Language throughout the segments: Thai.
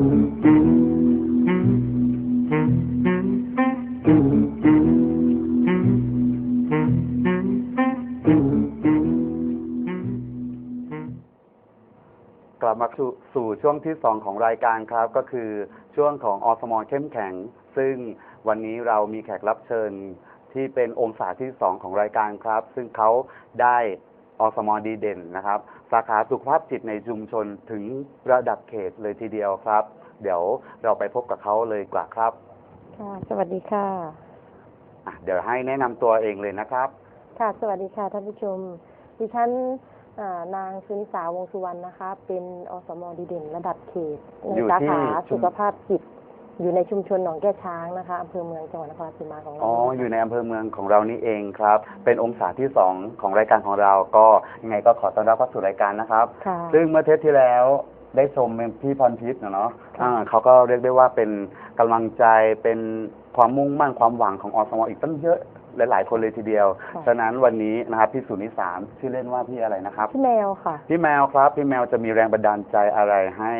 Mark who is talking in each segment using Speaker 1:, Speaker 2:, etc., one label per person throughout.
Speaker 1: กลับมาสู่สู่ช่วงที่สองของรายการครับ ก็คือช่วงของอสมเข้มแข็ง ซึ่งวันนี้เรามีแขกรับเชิญที่เป็นองศาที่สองของรายการครับ ซึ่งเขาได้ อสมดีเด่นนะครับ สาขาสุขภาพจิตในชุมชนถึงระดับเขตเลยทีเดียวครับ เดี๋ยวเราไปพบกับเขาเลยดีกว่าครับ
Speaker 2: ค่ะสวัสดีค่ะ
Speaker 1: อะ เดี๋ยวให้แนะนำตัวเองเลยนะครับ
Speaker 2: ค่ะสวัสดีค่ะท่านผู้ชม ดิฉันอ่านางสุนิสาวงศ์สุวรรณนะคะ เป็นอสมดีเด่นระดับเขตใน
Speaker 1: อยู่
Speaker 2: สา
Speaker 1: ที่
Speaker 2: ขา
Speaker 1: ชุม
Speaker 2: สุขภาพจิต อยู่ในชุมชนหนองแก้ช้างนะคะอำเภอเมืองจังหวัดนครราชสีมาของเรา
Speaker 1: อ๋อ
Speaker 2: นะคะ
Speaker 1: อยู่ในอำเภอเมืองของเรานี่เองครับ เป็นองศาที่สองของรายการของเราก็ยังไงก็ขอต้อนรับเข้าสู่รายการนะครับ
Speaker 2: ค่ะ
Speaker 1: ซึ่งเมื่อเทปที่แล้วได้ชมเป็นพี่พรทิพย์นะเนาะ
Speaker 2: ค่ะ
Speaker 1: อ่าเขาก็เรียกได้ว่าเป็นกำลังใจเป็นความมุ่งมั่นความหวังของอสมอีกตั้งเยอะหลาย ๆ คนเลยทีเดียว
Speaker 2: ค่ะ
Speaker 1: ฉะนั้นวันนี้นะครับพี่สุนิสามชื่อเล่นว่าพี่อะไรนะครับ
Speaker 2: พี่แมวค่ะ
Speaker 1: พี่แมวครับ พี่แมวจะมีแรงบันดาลใจอะไรให้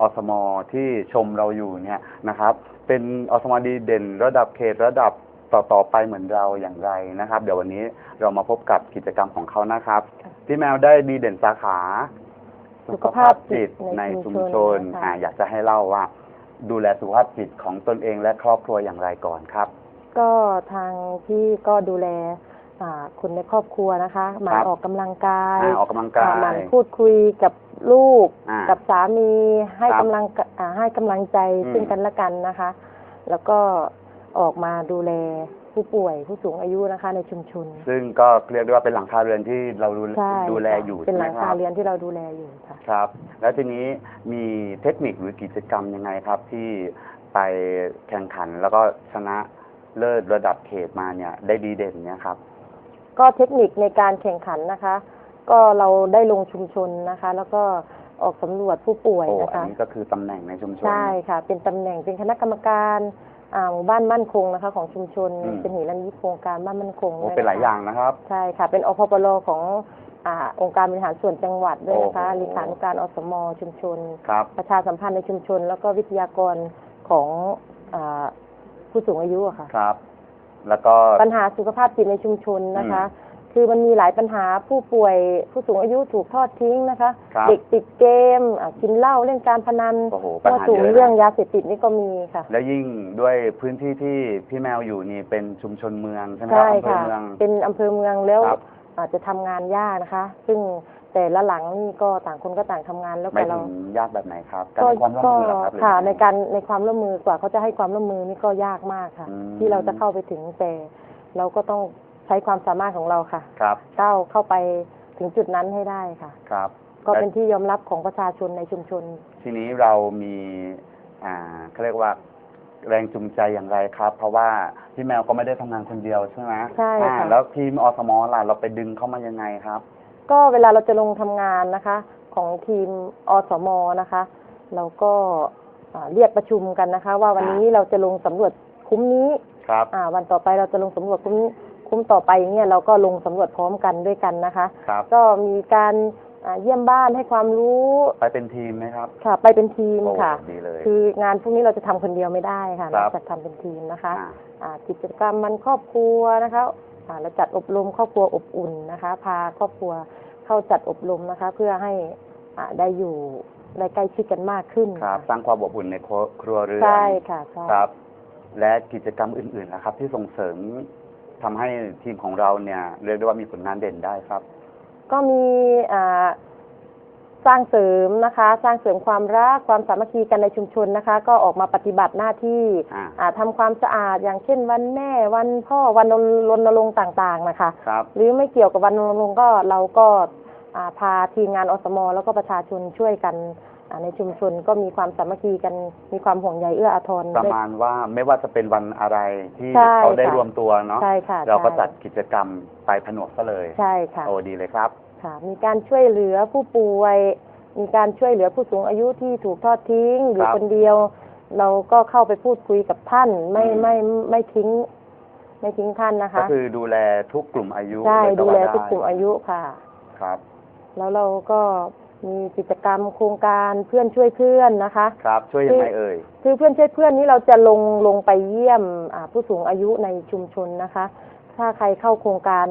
Speaker 1: อสมที่ชมเราอยู่เนี่ยนะครับ เป็นอสมดีเด่นระดับเขตระดับต่อๆไปเหมือนเราอย่างไรนะครับ เดี๋ยววันนี้เรามาพบกับกิจกรรมของเขานะครับ
Speaker 2: ค่ะ
Speaker 1: พี่แมวได้ดีเด่นสาขา
Speaker 2: สุขภาพจิต
Speaker 1: ใน
Speaker 2: ใน
Speaker 1: ชุ
Speaker 2: ชุ
Speaker 1: ม
Speaker 2: ม
Speaker 1: ช
Speaker 2: ช
Speaker 1: น
Speaker 2: นนะคะ
Speaker 1: อ่าอยากจะให้เล่าว่า ดูแลสุขภาพจิตของตนเองและครอบครัวอย่างไรก่อนครับ
Speaker 2: ก็ทางที่ก็ดูแลอ่า คนในครอบครัวนะคะหมา
Speaker 1: ครับ
Speaker 2: ออกกำลังกาย
Speaker 1: อ่าออกกำลังกา
Speaker 2: อ่หมั่นพูดคุยกับลูก
Speaker 1: อ่า
Speaker 2: กับสามีให้
Speaker 1: ครับ
Speaker 2: กำลังกอ่าให้กำลังใจ
Speaker 1: อืม
Speaker 2: ซึ่งกันและกันนะคะ แล้วก็ออกมาดูแลผู้ป่วยผู้สูงอายุนะคะในชุมชน
Speaker 1: ซึ่งก็เรียกได้ว่าเป็นหลังคาเรือนที่เราดู
Speaker 2: ใช่
Speaker 1: ดูแล
Speaker 2: ค่ะ
Speaker 1: อยู่
Speaker 2: เป็นห
Speaker 1: ใช่
Speaker 2: ลั
Speaker 1: ไหม
Speaker 2: ง
Speaker 1: ค
Speaker 2: คา
Speaker 1: รับ
Speaker 2: เรือนที่เราดูแลอยู่ค่ะ
Speaker 1: ครับ แล้วทีนี้มีเทคนิคหรือกิจกรรมยังไงครับ ที่ไปแข่งขันแล้วก็ชนะเลิศระดับเขตมาเนี่ยได้ดีเด่นเนี่ยครับ
Speaker 2: ก็เทคนิคในการแข่งขันนะคะ ก็เราได้ลงชุมชนนะคะ แล้วก็ออกสำรวจผู้ป่วย
Speaker 1: โอ้
Speaker 2: นะ
Speaker 1: อัน
Speaker 2: คะ
Speaker 1: นี้ก็คือตำแหน่งในชุมชน
Speaker 2: ใช่ค่ะ เป็นตำแหน่งเป็นคณะกรรมการอ่าหมู่บ้านมั่นคงนะคะ ของชุมชน
Speaker 1: อืม
Speaker 2: เป็นหิรันยิโครงการบ้านมั่นคง
Speaker 1: โอ้
Speaker 2: ด้ว
Speaker 1: เป็นหลายะ
Speaker 2: คะ
Speaker 1: อย่างนะครับ
Speaker 2: ใช่ค่ะ เป็นอพปรของอ่าองค์การบริหารส่วนจังหวัดด้วยนะคะ
Speaker 1: โอ้โห
Speaker 2: เลขานุการอสมชุมชน
Speaker 1: ครับ
Speaker 2: ประชาสัมพันธ์ในชุมชน แล้วก็วิทยากรของอาผู้สูงอายุอะค่ะ
Speaker 1: ครับ แล้วก็
Speaker 2: ปัญหาสุขภาพจิตในชุมชนนะคะ คือมันมีหลายปัญหาผู้ป่วยผู้สูงอายุถูกทอดทิ้งนะคะ
Speaker 1: ครับ
Speaker 2: เด็กติดเกมอะกินเหล้าเล่นการพนัน
Speaker 1: โอ้โหปัญ
Speaker 2: มา
Speaker 1: หา
Speaker 2: สูง
Speaker 1: เยอะ
Speaker 2: เรื่อง
Speaker 1: นะ
Speaker 2: ยาเสพติดนี่ก็มีค่ะ
Speaker 1: แล้วยิ่งด้วยพื้นที่ที่พี่แมวอยู่นี่เป็นชุมชนเมืองใช่ไหมครับ
Speaker 2: ใช่
Speaker 1: อำเภอ
Speaker 2: ค่ะ
Speaker 1: เมือง
Speaker 2: เป็นอำเภอเมืองแล้ว
Speaker 1: ครับ
Speaker 2: อาจจะทำงานยากนะคะ ซึ่ง แต่ละหลังนี่ก็ต่างคนก็ต่างทำงานแล้ว
Speaker 1: ไม่
Speaker 2: แต่เรา
Speaker 1: ถึงยากแบบไหนครับ การ
Speaker 2: ก็
Speaker 1: ให้ความร่วม
Speaker 2: ก็
Speaker 1: มือเหรอครับหรือ
Speaker 2: ค่ะ
Speaker 1: ยังไง
Speaker 2: ในการในความร่วมมือกว่าเขาจะให้ความร่วมมือนี่ก็ยากมากค่ะ
Speaker 1: อืม
Speaker 2: ที่เราจะเข้าไปถึงแต่เราก็ต้องใช้ความสามารถของเราค่ะ
Speaker 1: ครับ
Speaker 2: ก้าวเข้าไปถึงจุดนั้นให้ได้ค่ะ
Speaker 1: ครับ
Speaker 2: ก็เป็นที่ยอมรับของประชาชนในชุมชน
Speaker 1: ทีนี้เรามีอ่าเขาเรียกว่าแรงจูงใจอย่างไรครับ เพราะว่าพี่แมวก็ไม่ได้ทำงานคนเดียวใช่ไหม
Speaker 2: ใช่ค่ะ
Speaker 1: อ่าแล้วทีมอสมล่ะเราไปดึงเข้ามายังไงครับ
Speaker 2: ก็เวลาเราจะลงทำงานนะคะ ของทีมอสมนะคะ เราก็อ่าเรียกประชุมกันนะคะ ว่าวันนี้เราจะลงสำรวจคุ้มนี้
Speaker 1: ครับ
Speaker 2: อ่าวันต่อไปเราจะลงสำรวจคุ้มคุ้มต่อไปอย่างเงี้ยเราก็ลงสำรวจพร้อมกันด้วยกันนะคะ
Speaker 1: ครับ
Speaker 2: ก็มีการอ่าเยี่ยมบ้านให้ความรู้
Speaker 1: ไปเป็นทีมไหมครับ
Speaker 2: ค่ะ ไปเป็นทีม
Speaker 1: โอ้
Speaker 2: ค่ะ
Speaker 1: ดีเลย
Speaker 2: คืองานพวกนี้เราจะทำคนเดียวไม่ได้ค่ะ
Speaker 1: ครั
Speaker 2: เรา
Speaker 1: บ
Speaker 2: จะทำเป็นทีมนะคะ
Speaker 1: อ่า
Speaker 2: อ่ากิจกรรมมันครอบครัวนะคะ อ่าเราจัดอบรมครอบครัวอบอุ่นนะคะ พาครอบครัวเข้าจัดอบรมนะคะ เพื่อให้อ่าได้อยู่ได้ใกล้ชิดกันมากขึ้น
Speaker 1: ครับสร้างความอบอุ่นในครัวครัวเรือน
Speaker 2: ใช่ค่ะใช่
Speaker 1: ครับ และกิจกรรมอื่นๆนะครับ ที่ส่งเสริมทำให้ทีมของเราเนี่ยเรียกได้ว่ามีผลงานเด่นได้ครับ
Speaker 2: ก็มีอ่า สร้างเสริมนะคะ สร้างเสริมความรักความสามัคคีกันในชุมชนนะคะ ก็ออกมาปฏิบัติหน้าที่
Speaker 1: อ่า
Speaker 2: อ่าทำความสะอาดอย่างเช่นวันแม่วันพ่อวันรณรงค์ต่างๆนะคะ
Speaker 1: ครับ
Speaker 2: หรือไม่เกี่ยวกับวันรณรงค์ก็เราก็อ่าพาทีมงานอสม แล้วก็ประชาชนช่วยกันอ่าในชุมชนก็มีความสามัคคีกันมีความห่วงใยเอื้ออาทร
Speaker 1: ประ
Speaker 2: ด้วย
Speaker 1: มาณว่าไม่ว่าจะเป็นวันอะไรที่
Speaker 2: ใช่
Speaker 1: เขาได้
Speaker 2: ค่ะ
Speaker 1: รวมตัวเนาะ
Speaker 2: ใช่ค่ะ
Speaker 1: เราก็
Speaker 2: ใช่
Speaker 1: จัดกิจกรรมไปผนวกซะเลย
Speaker 2: ใช่ค่ะ
Speaker 1: โอ้ดีเลยครับ
Speaker 2: ค่ะ มีการช่วยเหลือผู้ป่วย มีการช่วยเหลือผู้สูงอายุที่ถูกทอดทิ้งหรือ
Speaker 1: ครับ
Speaker 2: คนเดียว เราก็เข้าไปพูดคุยกับท่านไม่
Speaker 1: อืม
Speaker 2: ไม่ไม่ทิ้ง ไม่ทิ้งท่านนะ
Speaker 1: ก็
Speaker 2: คะ
Speaker 1: คือดูแลทุกกลุ่มอายุ
Speaker 2: ใช่
Speaker 1: เยก็
Speaker 2: ดู
Speaker 1: ว่า
Speaker 2: แล
Speaker 1: ไทุ
Speaker 2: กกลุ่มอายุค่ะ
Speaker 1: ครับ
Speaker 2: แล้วเราก็มีกิจกรรมโครงการเพื่อนช่วยเพื่อนนะคะ
Speaker 1: ครับ ช่วยยังไงเอ่ย
Speaker 2: คือเพื่อนช่วยเพื่อนนี้เราจะลงลงไปเยี่ยมอ่าผู้สูงอายุในชุมชนนะคะ ถ้าใครเข้าโครงการ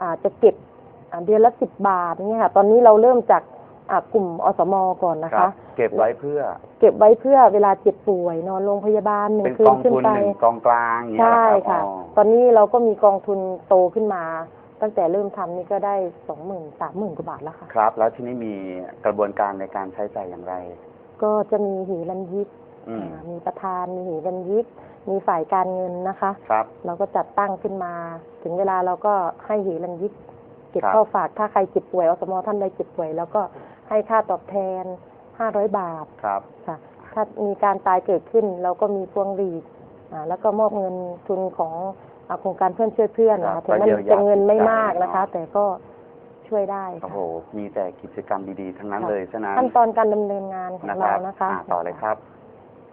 Speaker 2: อ่าจะเก็บอ่า เดือนละสิบบาทเนี่ยค่ะ ตอนนี้เราเริ่มจากอ่ากลุ่มอสมก่อนนะ
Speaker 1: ครั
Speaker 2: คะ
Speaker 1: บเก็บไว้เพื่อ
Speaker 2: เก็บไว้เพื่อเวลาเจ็บป่วยนอนโรงพยาบาลหนึ่
Speaker 1: เป็น
Speaker 2: งคื
Speaker 1: ก
Speaker 2: น
Speaker 1: อง
Speaker 2: ขึ้น
Speaker 1: ทุน
Speaker 2: ไป
Speaker 1: หนึ่งกองกลางอย่างเงี้ย
Speaker 2: ใช่
Speaker 1: เหรอรับ
Speaker 2: ค่ะ
Speaker 1: อ๋อ
Speaker 2: ตอนนี้เราก็มีกองทุนโตขึ้นมา ตั้งแต่เริ่มทำนี่ก็ได้สองหมื่นสามหมื่นกว่าบาทแล้วค่ะ
Speaker 1: ครับ แล้วที่นี่มีกระบวนการในการใช้จ่ายอย่างไร
Speaker 2: ก็จะมีหีรันยิก
Speaker 1: อืม
Speaker 2: อ่ามีประธานมีหีรันยิกมีฝ่ายการเงินนะคะ
Speaker 1: ครับ
Speaker 2: เราก็จัดตั้งขึ้นมา ถึงเวลาเราก็ให้หีรันยิกเก็บ
Speaker 1: ครับ
Speaker 2: เข้าฝากถ้าใครเจ็บป่วยอสมท่านใดเจ็บป่วย แล้วก็ให้ค่าตอบแทนห้าร้อยบาท
Speaker 1: ครับ
Speaker 2: ค่ะถ้ามีการตายเกิดขึ้น เราก็มีพวงหรีดอ่าแล้วก็มอบเงินทุนของอ่าโครงการเพื่อนช่วยเพื่อนนะ
Speaker 1: ครั
Speaker 2: คะ
Speaker 1: บ
Speaker 2: ถึงมัน
Speaker 1: ก็เยียวยา
Speaker 2: จะเงินไม่
Speaker 1: จิตใจ
Speaker 2: มากนะคะ
Speaker 1: เนาะ
Speaker 2: แต่ก็ช่วยได้
Speaker 1: โอ้
Speaker 2: ค่ะ
Speaker 1: โหมีแต่กิจกรรมดีๆ ทั้งนั้น
Speaker 2: ค่ะ
Speaker 1: เลยฉะนั้น
Speaker 2: ขั้นตอนการดำเนินงานของ
Speaker 1: นะค
Speaker 2: เรา
Speaker 1: รับ
Speaker 2: นะคะ
Speaker 1: อ่าต่อเลยครับ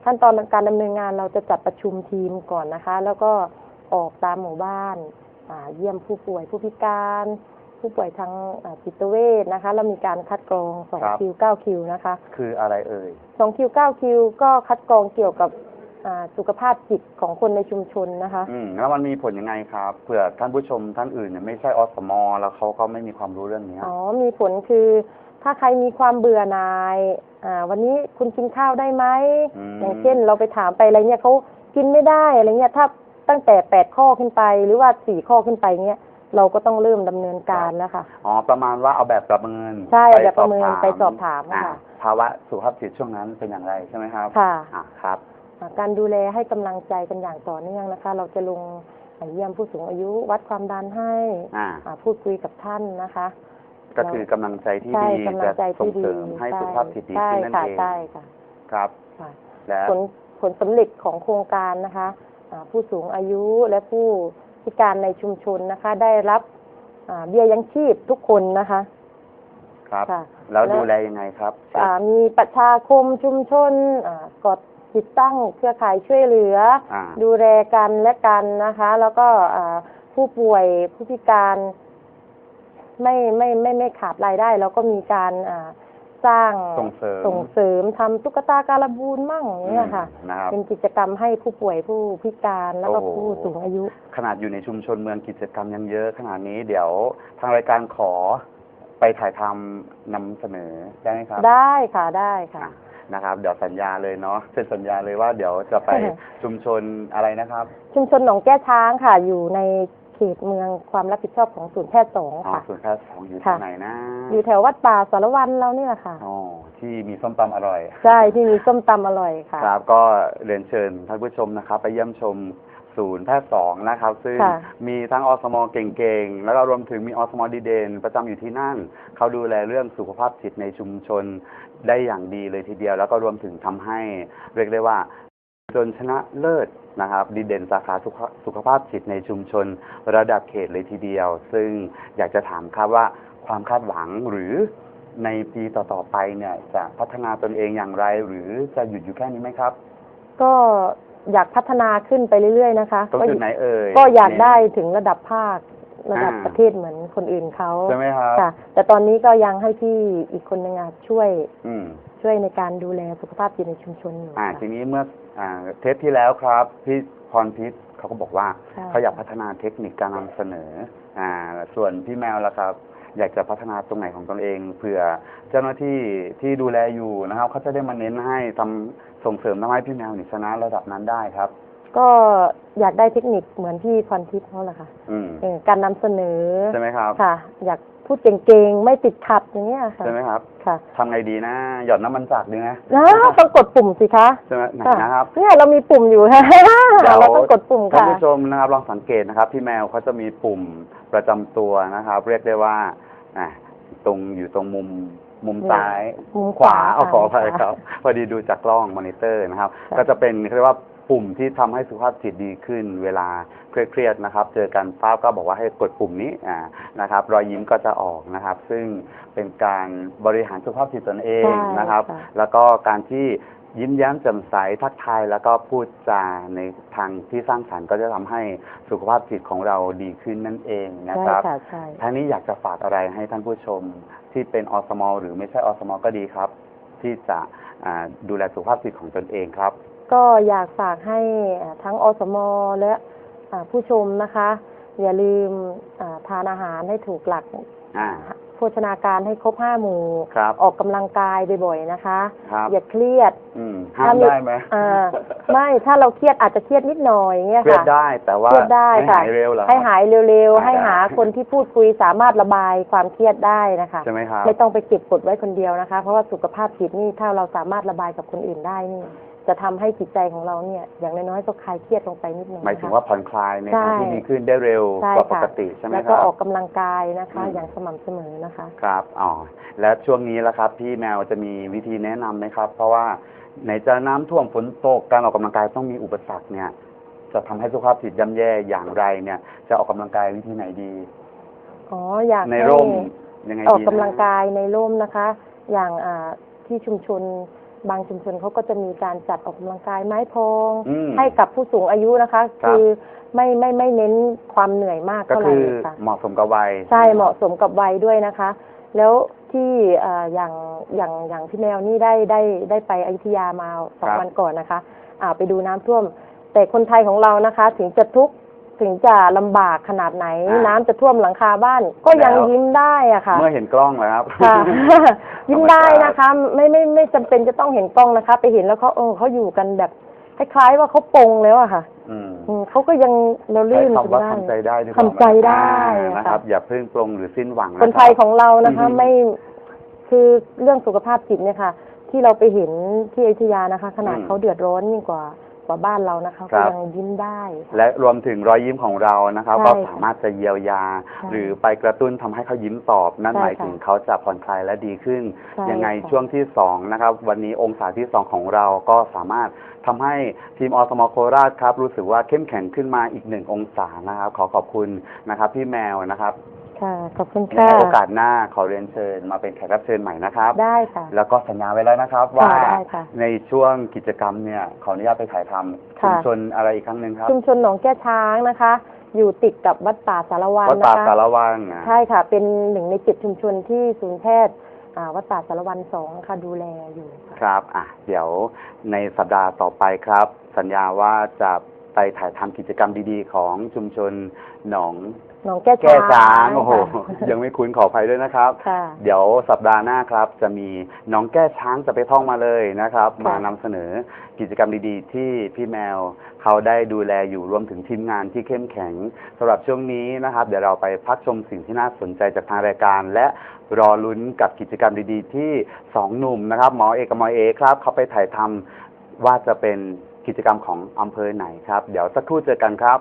Speaker 2: ขั้นตอนการดำเนินงานเราจะจัดประชุมทีมก่อนนะคะ แล้วก็ออกตามหมู่บ้านอ่าเยี่ยมผู้ป่วยผู้พิการ ผู้ป่วยทางอ่าจิตเวชนะคะแล้วมีการคัดกรองสอง
Speaker 1: ครับ
Speaker 2: คิวเก้าคิวนะคะ
Speaker 1: คืออะไรเอ่ย
Speaker 2: สองคิวเก้าคิวก็คัดกรองเกี่ยวกับอ่าสุขภาพจิตของคนในชุมชนนะคะ
Speaker 1: อืมแล้วมันมีผลยังไงครับเผื่อท่านผู้ชมท่านอื่นเนี่ยไม่ใช่อสมแล้วเขาก็ไม่มีความรู้เรื่องเนี้ย
Speaker 2: อ๋อมีผลคือ ถ้าใครมีความเบื่อหน่ายอ่าวันนี้คุณกินข้าวได้ไหม
Speaker 1: ม
Speaker 2: อย่างเช่นเราไปถามไปอะไรเนี่ยเขากินไม่ได้อะไรเงี้ยถ้าตั้งแต่แปดข้อขึ้นไปหรือว่าสี่ข้อขึ้นไปเงี้ย เราก็ต้องเริ่มดำเนินการแล้วค่ะ
Speaker 1: อ๋อ ประมาณว่าเอาแบบประเมิน
Speaker 2: ใช่
Speaker 1: ไป
Speaker 2: แบบประเมินไปสอบถาม
Speaker 1: อ่
Speaker 2: ค่ะ
Speaker 1: ภาวะสุขภาพจิตช่วงนั้นเป็นอย่างไรใช่ไหมครับ
Speaker 2: ค่ะ
Speaker 1: อ่าครับ
Speaker 2: อ่าการดูแลให้กำลังใจกันอย่างต่อเนื่องนะคะ เราจะลงเยี่ยมผู้สูงอายุวัดความดันให้
Speaker 1: อ่า
Speaker 2: อ่าพูดคุยกับท่านนะคะ
Speaker 1: ก็คือกำลังใจที่
Speaker 2: ใช่
Speaker 1: ดี
Speaker 2: กำลั
Speaker 1: จะ
Speaker 2: งใจ
Speaker 1: ส่
Speaker 2: ที่
Speaker 1: ง
Speaker 2: ดี
Speaker 1: เสริมให้สุขภาพจิตดี
Speaker 2: ใช่
Speaker 1: ขึ้นนั่น
Speaker 2: ค่ะ
Speaker 1: เอง
Speaker 2: ใช่ค่ะ
Speaker 1: ครับ
Speaker 2: ค่ะ
Speaker 1: และ
Speaker 2: ผลผลสำเร็จของโครงการนะคะอ่าผู้สูงอายุและผู้ พิการในชุมชนนะคะ ได้รับอ่าเบี้ยยังชีพทุกคนนะคะ
Speaker 1: ครับ
Speaker 2: ค่ะ
Speaker 1: แล้วดูแลยังไงครับ
Speaker 2: อ่ามีประชาคมชุมชนอ่ากดติดตั้งเครือข่ายช่วยเหลือ
Speaker 1: อ่า
Speaker 2: ดูแลกันและกันนะคะ แล้วก็อ่าผู้ป่วยผู้พิการ ไม่ไม่ไม่ไม่ขาดรายได้ แล้วก็มีการอ่า สร้าง
Speaker 1: ส่งเสริม
Speaker 2: ส่งเสริมทำตุ๊กตาการบูนมั่งอย่างเนี่ยค่ะ
Speaker 1: อืมนะครับ
Speaker 2: เป็นกิจกรรมให้ผู้ป่วยผู้พิการแล้วก็
Speaker 1: โอ้โห
Speaker 2: ผู้สูงอายุ
Speaker 1: ขนาดอยู่ในชุมชนเมืองกิจกรรมยังเยอะขนาดนี้เดี๋ยวทางรายการขอไปถ่ายทำนำเสนอได้ไหมครับ
Speaker 2: ได้ค่ะได้ค่ะ
Speaker 1: อะนะครับ เดี๋ยวสัญญาเลยเนาะเซ็นสัญญาเลยว่าเดี๋ยวจะไป
Speaker 2: ค่ะ
Speaker 1: ชุมชนอะไรนะครับ
Speaker 2: ชุมชนหนองแก้ช้างค่ะ อยู่ใน เขตเมืองความรับผิดชอบของศูนย์แพทย์สอง
Speaker 1: อ๋อ
Speaker 2: ค่ะ
Speaker 1: ศูนย์แพทย์สองอยู่
Speaker 2: ค่ะ
Speaker 1: ที่ไหนนะ
Speaker 2: อยู่แถววัดป่าสารวันเรานี่แหละค่ะ
Speaker 1: อ๋อที่มีส้มตำอร่อย
Speaker 2: ใช่ที่มีส้มตำอร่อยค่ะ
Speaker 1: ครับก็เรียนเชิญท่านผู้ชมนะครับ ไปเยี่ยมชมศูนย์แพทย์สองนะครับ ซึ่ง
Speaker 2: ค่ะ
Speaker 1: มีทั้งอสมเก่งๆ แล้วก็รวมถึงมีอสมดีเด่นประจำอยู่ที่นั่น เขาดูแลเรื่องสุขภาพจิตในชุมชนได้อย่างดีเลยทีเดียว แล้วก็รวมถึงทำให้เรียกได้ว่า จนชนะเลิศนะครับ ดีเด่นสาขาสุขสุขภาพจิตในชุมชนระดับเขตเลยทีเดียว ซึ่งอยากจะถามครับว่าความคาดหวังหรือในปีต่อๆไปเนี่ยจะพัฒนาตนเองอย่างไร หรือจะหยุดอยู่แค่นี้ไหมครับ
Speaker 2: ก็อยากพัฒนาขึ้นไปเรื่อยๆนะคะ
Speaker 1: ตรง
Speaker 2: ก็
Speaker 1: จุดไหนเอ่ย
Speaker 2: ก็อยากได้ถึงระดับภาค ระดับ
Speaker 1: อ่า
Speaker 2: ประเทศเหมือนคนอื่นเขา
Speaker 1: ใช่ไหมครับ
Speaker 2: ค่ะ แต่ตอนนี้ก็ยังให้พี่อีกคนหนึ่งอะช่วย
Speaker 1: อืม
Speaker 2: ช่วยในการดูแลสุขภาพจิตในชุมชนอยู่
Speaker 1: อ่า
Speaker 2: ค่ะ
Speaker 1: ทีนี้เมื่ออ่าเทปที่แล้วครับพี่พรพิษเขาก็บอกว่า
Speaker 2: ใช่
Speaker 1: เขาอยากพัฒนาเทคนิคการนำเสนอ อ่า ส่วนพี่แมวล่ะครับ อยากจะพัฒนาตรงไหนของตนเองเผื่อเจ้าหน้าที่ที่ดูแลอยู่นะครับเขาจะได้มาเน้นให้ทำส่งเสริมทำให้พี่แมวนี่ชนะระดับนั้นได้ครับ
Speaker 2: ก็อยากได้เทคนิคเหมือนพี่พรทิพย์เขาแหละค่ะ
Speaker 1: อืม
Speaker 2: เออการนำเสนอ
Speaker 1: ใช่ไหมครับ
Speaker 2: ค่ะ อยากพูดเก่งๆ ไม่ติดขัดอย่างเงี้ยค่ะ
Speaker 1: ใช่ไหมครับ
Speaker 2: ค่ะ
Speaker 1: ทำไงดีนะ หยอดน้ำมันจักดีนะ
Speaker 2: นะต้องกดปุ่มสิคะ
Speaker 1: ใช่ไหมไหน
Speaker 2: ค่ะ
Speaker 1: นะครับ
Speaker 2: เนี่ยเรามีปุ่มอยู่ค่ะ
Speaker 1: เดี๋ยว
Speaker 2: เราต้องกดปุ่ม
Speaker 1: ท่าน
Speaker 2: ค่ะ
Speaker 1: ผู้ชมนะครับลองสังเกตนะครับ พี่แมวเขาจะมีปุ่มประจำตัวนะครับ เรียกได้ว่าอะตรงอยู่ตรงมุมมุมซ้าย
Speaker 2: มุม
Speaker 1: ขวา
Speaker 2: ขวา
Speaker 1: เอาขออภัย
Speaker 2: ค่ะ
Speaker 1: ครับ พอดีดูจากกล้องมอนิเตอร์นะครับ
Speaker 2: ค่ะ
Speaker 1: ก็จะเป็นเขาเรียกว่า ปุ่มที่ทำให้สุขภาพจิตดีขึ้น เวลาเครียดๆนะครับ เจอกันป้าก็บอกว่าให้กดปุ่มนี้อ่านะครับ รอยยิ้มก็จะออกนะครับ ซึ่งเป็นการบริหารสุขภาพจิตตนเอง
Speaker 2: ใช่
Speaker 1: นะครับ
Speaker 2: ค่ะ
Speaker 1: แล้วก็การที่ยิ้มแย้มแจ่มใสทักทายแล้วก็พูดจาในทางที่สร้างสรรค์ก็จะทำให้สุขภาพจิตของเราดีขึ้นนั่นเองนะ
Speaker 2: ใช่
Speaker 1: ครับ
Speaker 2: ค่ะใช่
Speaker 1: ท่างนี้อยากจะฝากอะไรให้ท่านผู้ชมที่เป็นอสม หรือไม่ใช่อสม ก็ดีครับ ที่จะอ่าดูแลสุขภาพจิตของตนเองครับ
Speaker 2: ก็อยากฝากให้อ่าทั้งอสมและอ่าผู้ชมนะคะ อย่าลืมอ่าทานอาหารให้ถูกหลัก
Speaker 1: อ่า
Speaker 2: โภชนาการให้ครบห้าหมู่
Speaker 1: ครับ
Speaker 2: ออกกำลังกายบ่อยๆนะคะ
Speaker 1: ครับ
Speaker 2: อย่าเครียด
Speaker 1: อืมห้าม
Speaker 2: ถ้ามี
Speaker 1: ได้ไหม
Speaker 2: อ่าไม่ถ้าเราเครียดอาจจะเครียดนิดหน่อยเงี้ย
Speaker 1: เครียด
Speaker 2: ค่ะ
Speaker 1: ได้แต่ว่า
Speaker 2: เครียดได้
Speaker 1: ให้
Speaker 2: ค่ะ
Speaker 1: หายเร็วเหรอ
Speaker 2: ให้หายเร็วๆให้
Speaker 1: ได้
Speaker 2: หาคนที่พูดคุยสามารถระบายความเครียดได้นะคะ
Speaker 1: ใช่ไหมครับ
Speaker 2: ไม่ต้องไปเก็บกดไว้คนเดียวนะคะ เพราะว่าสุขภาพจิตนี่ถ้าเราสามารถระบายกับคนอื่นได้นี่ จะทำให้จิตใจของเราเนี่ย อย่างน้อยๆก็คลายเครียดลงไปนิดหนึง
Speaker 1: หมายถึง
Speaker 2: นะคะ
Speaker 1: ว่าผ่อนคลายใน
Speaker 2: ใช่
Speaker 1: ทางที่ดีขึ้นได้เร็ว
Speaker 2: ใช่
Speaker 1: กว่าป
Speaker 2: ค่ะ
Speaker 1: กติใช่ไหม
Speaker 2: แล้ว
Speaker 1: ค
Speaker 2: ก็
Speaker 1: รับ
Speaker 2: ออกกำลังกายนะคะ
Speaker 1: อืม
Speaker 2: อย่างสม่ำเสมอนะคะ
Speaker 1: ครับอ๋อและช่วงนี้ละครับ พี่แมวจะมีวิธีแนะนำไหมครับ เพราะว่าไหนจะน้ำท่วมฝนตกการออกกำลังกายต้องมีอุปสรรคเนี่ย จะทำให้สุขภาพจิตย่ำแย่อย่างไรเนี่ย จะออกกำลังกายวิธีไหนดี
Speaker 2: อ๋ออยาก
Speaker 1: ใน
Speaker 2: ให้
Speaker 1: ร่มยังไง
Speaker 2: ออก
Speaker 1: ดี
Speaker 2: กำลัง
Speaker 1: นะ
Speaker 2: กายในร่มนะคะ อย่างอ่าที่ชุมชน บางชุมชนเขาก็จะมีการจัดออกกำลังกายไม้พอง
Speaker 1: อืม
Speaker 2: ให้กับผู้สูงอายุนะคะ
Speaker 1: ครับ
Speaker 2: คือไม่ไม่ไม่เน้นความเหนื่อยมาก
Speaker 1: ก็
Speaker 2: เท่าไหร่
Speaker 1: คือ
Speaker 2: ค่ะ
Speaker 1: เหมาะสมกับวัย
Speaker 2: ใช่เหมาะสมกับวัยด้วยนะคะ แล้วที่เอ่ออย่างอย่างอย่างพี่แมวนี่ได้ได้ได้ไปอยุธยามาสองวันก่อนนะคะอ่าไปดูน้ำท่วม แต่คนไทยของเรานะคะ ถึงจะทุกข์ ถึงจะลำบากขนาดไหน
Speaker 1: อ่า
Speaker 2: น้ำจะท่วมหลังคาบ้าน ก็ยัง
Speaker 1: แล้ว
Speaker 2: ยิ้มได้อะค่ะ
Speaker 1: เมื่อเห็นกล้องแล้วครับ
Speaker 2: ค่ะ ยิ้มได้นะคะ ไม่ไม่ไม่จำเป็นจะต้องเห็นกล้องนะคะ ไปเห็นแล้วเขาเออเขาอยู่กันแบบคล้ายๆว่าเขาปลงแล้วอะค่ะ
Speaker 1: อืม
Speaker 2: อืมเขาก็ยังเรา
Speaker 1: ใช้
Speaker 2: ลื่น
Speaker 1: คำว่า
Speaker 2: จน
Speaker 1: ทำใจได้ดีกว่า
Speaker 2: ทำใจได้
Speaker 1: อ่า
Speaker 2: ค่ะ
Speaker 1: นะครับ อย่าเพิ่งปรงหรือสิ้นหวังะ
Speaker 2: คนไทย
Speaker 1: รับ
Speaker 2: ของเรานะคะ
Speaker 1: อือฮึ
Speaker 2: ไม่คือเรื่องสุขภาพจิตเนี่ยค่ะ ที่เราไปเห็นที่อยุธยานะคะ ขนาด
Speaker 1: อืม
Speaker 2: เขาเดือดร้อนยิ่งกว่า กว่าบ้านเรานะคะ
Speaker 1: ครั
Speaker 2: ก็
Speaker 1: บ
Speaker 2: ยังยิ้มได้ค่ะ
Speaker 1: และรวมถึงรอยยิ้มของเรานะครับ
Speaker 2: ใช่
Speaker 1: ก็
Speaker 2: ค่ะ
Speaker 1: สามารถจะเยียวยา
Speaker 2: ใช่
Speaker 1: หรือไปกระตุ้นทำให้เขายิ้มตอบ นั่น
Speaker 2: ใช่
Speaker 1: หมายถึง
Speaker 2: ค่ะ
Speaker 1: เขาจะผ่อนคลายและดีขึ้น
Speaker 2: ใช่
Speaker 1: ยังไง
Speaker 2: ค่ะ
Speaker 1: ช่วงที่สองนะครับ วันนี้องศาที่สองของเราก็สามารถทำให้ทีมอสมโคราชครับ รู้สึกว่าเข้มแข็งขึ้นมาอีกหนึ่งองศานะครับ ขอขอบคุณนะครับ พี่แมวนะครับ
Speaker 2: ค่ะ ขอบคุณ
Speaker 1: ใน
Speaker 2: ค่ะ
Speaker 1: โอกาสหน้าขอเรียนเชิญมาเป็นแขกรับเชิญใหม่นะครับ
Speaker 2: ได้ค่ะ
Speaker 1: แล้วก็สัญญาไว้แล้วนะครับว่า
Speaker 2: ได้ค่ะ
Speaker 1: ในช่วงกิจกรรมเนี่ยขออนุญาตไปถ่ายทำชุ
Speaker 2: ค่ะ
Speaker 1: มชนอะไรอีกครั้งหนึ่งครับ
Speaker 2: ชุมชนหนองแก้ช้างนะคะ อยู่ติดกับวัดป่าสารวัน
Speaker 1: วัด
Speaker 2: นะ
Speaker 1: ป่า
Speaker 2: คะ
Speaker 1: สารวังอะ
Speaker 2: ใช่ค่ะ เป็นหนึ่งในเจ็ดชุมชนที่ศูนย์แพทย์อ่าวัดป่าสารวันสองค่ะดูแลอยู่ค่ะ
Speaker 1: ครับ อะ เดี๋ยวในสัปดาห์ต่อไปครับ สัญญาว่าจะ ไปถ่ายทำกิจกรรมดีๆ ของชุมชนหนอง
Speaker 2: หนองแก้
Speaker 1: แก้
Speaker 2: ช้าง
Speaker 1: ช้างโอ้โห
Speaker 2: ค่ะ
Speaker 1: ยังไม่คุ้นขออภัยด้วยนะครับ
Speaker 2: ค่ะ
Speaker 1: เดี๋ยวสัปดาห์หน้าครับ จะมีน้องแก้ช้างจะไปท่องมาเลยนะครับ
Speaker 2: ค่ะ
Speaker 1: มานำเสนอกิจกรรมดีๆ ที่พี่แมวเขาได้ดูแลอยู่รวมถึงทีมงานที่เข้มแข็งสำหรับช่วงนี้นะครับ เดี๋ยวเราไปพักชมสิ่งที่น่าสนใจจากทางรายการ และรอลุ้นกับกิจกรรมดีๆ ที่สองหนุ่มนะครับ หมอเอกกับหมอเอครับเขาไปถ่ายทำว่าจะเป็น กิจกรรมของอำเภอไหนครับ เดี๋ยวสักครู่เจอกันครับ